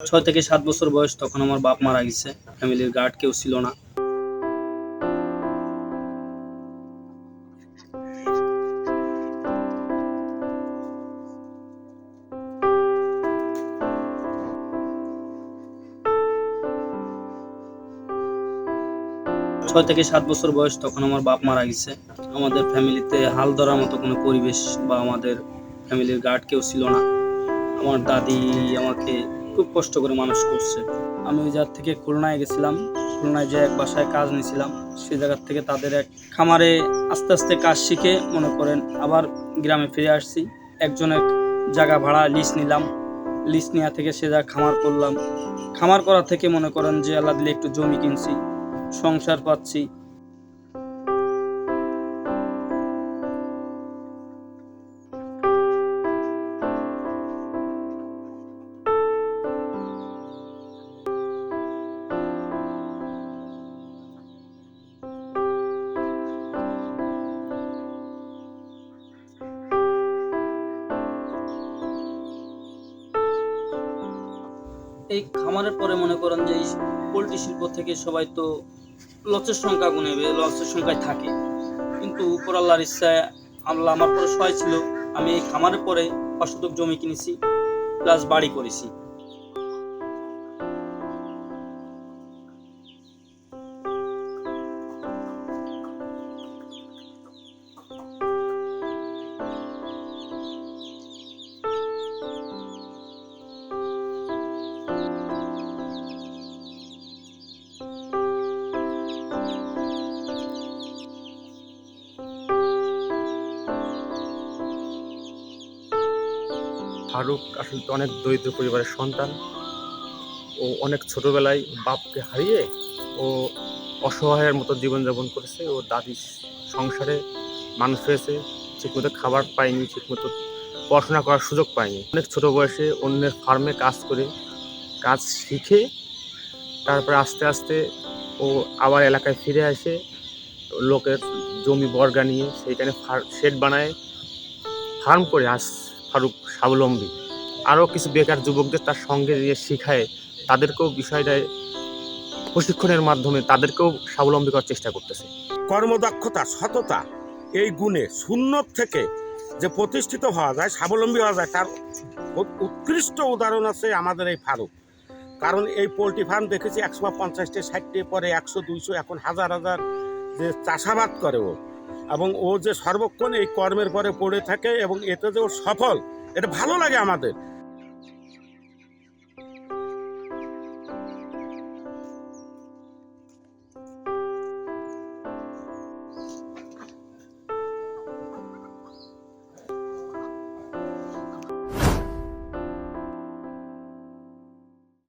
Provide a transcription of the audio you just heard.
ছয় থেকে সাত বছর বয়স তখন আমার বাপ মারা গেছে। ফ্যামিলির গার্ড কেউ ছিল না। ছয় থেকে সাত বছর বয়স তখন আমার বাপ মারা গেছে। আমাদের ফ্যামিলিতে হাল ধরার মতো কোনো পরিবেশ বা আমাদের ফ্যামিলির গার্ড কেউ ছিল না। আমার দাদি আমাকে খুব কষ্ট করে মানুষ করছে। আমি ওই জায়গা থেকে খুলনায় গেছিলাম। খুলনায় যে এক বাসায় কাজ নিয়েছিলাম। সেই জায়গার থেকে তাদের এক খামারে আস্তে আস্তে কাজ শিখে মনে করেন আবার গ্রামে ফিরে আসছি। একজনের জায়গা ভাড়া লিস্ট নিলাম। লিস্ট নেওয়া থেকে সে জায়গা খামার করলাম। খামার করা থেকে মনে করেন যে, আল্লাহ দিলে একটু জমি কিনছি, সংসার পাচ্ছি। এই খামারের পরে মনে করেন যে এই পোলট্রি শিল্প থেকে সবাই তো লসের সংখ্যা গুনে লসের সংখ্যায় থাকে। কিন্তু উপর আল্লাহর ইচ্ছায় আল্লাহ আমার পরে সহায় ছিল। আমি এই খামারের পরে অশতক জমি কিনেছি প্লাস বাড়ি করেছি। ফারুক আসলে তো অনেক দরিদ্র পরিবারের সন্তান। ও অনেক ছোটবেলায় বাপকে হারিয়ে ও অসহায়ের মতো জীবনযাপন করেছে। ও দাদি সংসারে মানুষ হয়েছে, ঠিকমতো খাবার পায়নি, ঠিকমতো পড়াশোনা করার সুযোগ পায়নি। অনেক ছোট বয়সে অন্যের ফার্মে কাজ করে, কাজ শিখে তারপরে আস্তে আস্তে ও আবার এলাকায় ফিরে আসে। লোকের জমি বর্গা নিয়ে সেইখানে শেড বানায়, ফার্ম করে আজ ফারুক স্বাবলম্বী। আরও কিছু বেকার যুবকদের তার সঙ্গে নিয়ে শিখায়, তাদেরকেও বিষয়টায় প্রশিক্ষণের মাধ্যমে তাদেরকেও স্বাবলম্বী করার চেষ্টা করতেছে। কর্মদক্ষতা, সততা, এই গুণে শূন্য থেকে যে প্রতিষ্ঠিত হওয়া যায়, স্বাবলম্বী হওয়া যায়, তার উৎকৃষ্ট উদাহরণ আছে আমাদের এই ফারুক। কারণ এই পোলট্রি ফার্ম দেখেছি একশো পঞ্চাশটি, ষাটটি, পরে একশো, দুইশো, এখন হাজার হাজার যে চাষাবাদ করে ও। এবং ও যে সর্বক্ষণ এই কর্মের পরে পড়ে থাকে এবং এতে যে ও সফল, এটা ভালো লাগে আমাদের।